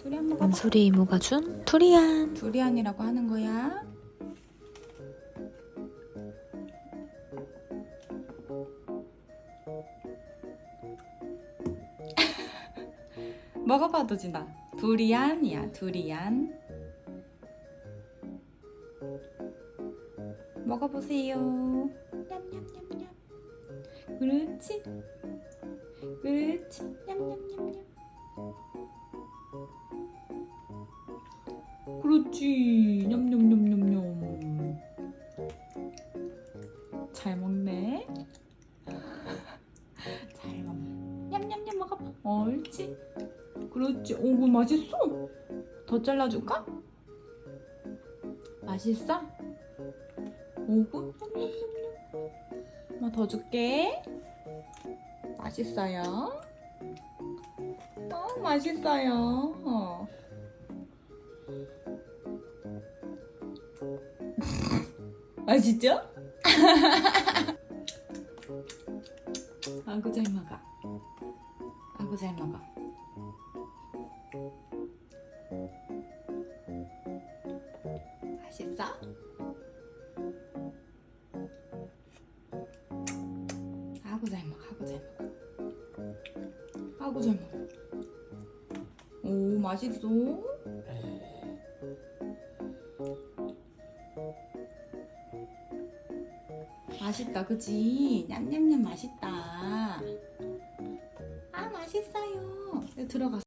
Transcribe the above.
두리안 먹어봐. 은솔이 이모가 준 두리안. 두리안이라고 하는 거야. 먹어봐 도 진다. 두리안이야, 두리안. 먹어보세요. 냠냠냠냠. 그렇지. 그렇지. 냠냠 그렇지. 냠냠냠냠냠. 잘 먹네. 잘 먹네. 냠냠냠 먹어봐. 옳지. 그렇지. 오, 그 맛있어. 더 잘라줄까? 맛있어? 오구. 냠냠냠냠. 하나 더 줄게. 맛있어요. 어, 맛있어요. 어. 맛있죠? 아구 잘 먹어. 아구 잘 먹어. 맛있어? 아구 잘 먹어. 아구 잘 먹어. 아구 잘 먹어. 오 맛있어. 맛있다, 그지? 냠냠냠 맛있다. 아, 맛있어요. 들어가.